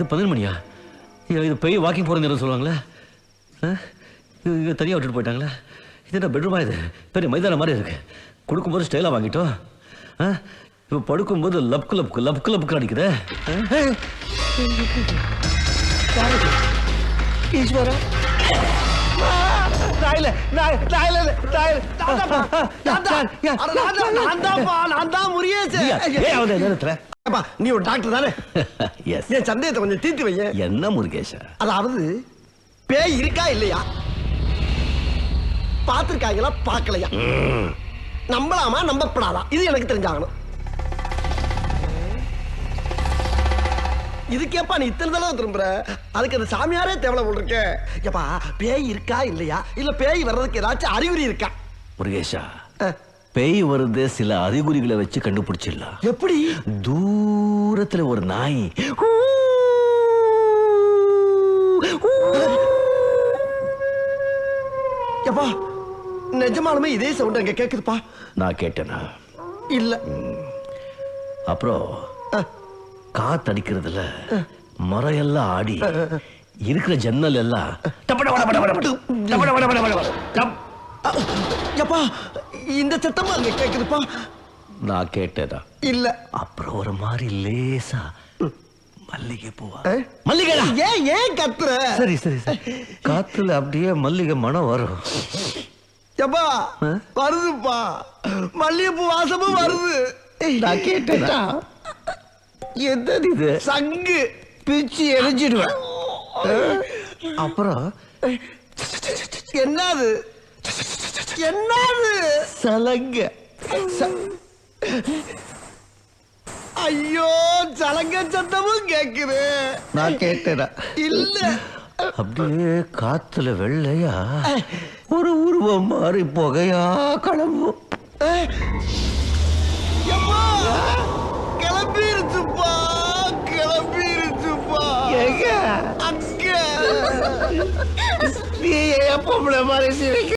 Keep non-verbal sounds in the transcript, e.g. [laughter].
இது பதினொரு மணியா? இது போய் வாக்கிங் போகிற நேரம் சொல்லுவாங்களே. ஆ? இது தனியாக விட்டுட்டு போயிட்டாங்களே. இது என்ன பெட்ரூமா இது? பெரிய மைதானம் மாதிரி இருக்கு. கொடுக்கும்போது ஸ்டைலாக வாங்கிட்டோம். ஆ? இப்போ படுக்கும்போது லப்கு லப்கு லப்கு லப்கு அடிக்குது. ஆ? நான் தான்ப்பா நான் தான் அவன் நேரத்துல? அப்பா, நீ ஒரு டாக்டர் தானே? [laughs] எஸ் என் சந்தேகத்தை கொஞ்சம் தீர்த்து வைங்க என்ன முருகேஷா? அதாவது பேய் இருக்கா இல்லையா? பார்த்திருக்காங்களா பார்க்கலையா? நம்பலாமா நம்பப்படாதா? இது எனக்கு தெரிஞ்சாகணும். இதுக்கேப்பா நீ இத்தனை தடவை திரும்புற? அதுக்கு அந்த சாமியாரே தேவலை போட்டிருக்க. ஏப்பா பேய் இருக்கா இல்லையா? இல்ல பேய் வர்றதுக்கு ஏதாச்சும் அறிகுறி இருக்கா? முருகேஷா பேய் வருது சில அறிகுறிகளை வச்சு கண்டுபிடிச்சிடலாம். எப்படி? தூரத்துல ஒரு நாய். ஏப்பா நிஜமாலுமே இதே சவுண்ட் அங்க கேக்குதுப்பா. நான் கேட்டேனா? இல்ல. அப்புறம் காத்தடிக்கிறதுல மரம் எல்லாம் ஆடி இருக்கிற ஜன்னல் எல்லாம் இந்த சத்தமா அங்க கேக்குதுப்பா? நான் கேட்டேனா இல்ல. அப்புறம் ஒரு மாதிரி லேசா மல்லிகை பூவா அஹ்? மல்லிகைடா! ஏன் ஏன் கத்துற? சரி சரி சரி. காத்துல அப்படியே மல்லிகை மனம் வரும். ஏப்பா ஆ? வருதுப்பா. மல்லிகைப்பூ வாசமும் வருது. நான் கேட்டேனா என்னது இது சங்கு பிச்சு எரிஞ்சிடுவேன் அப்புறம் என்னது என்னது சலங்க ஐயோ சலங்க சத்தமும் கேக்குது நான் கேட்டேனா இல்ல அப்படியே காத்துல வெள்ளையா ஒரு உருவம் மாறி புகையா கிளம்பும் எங்க அங்க நீ எப்போ மாதிரி சிரிக்க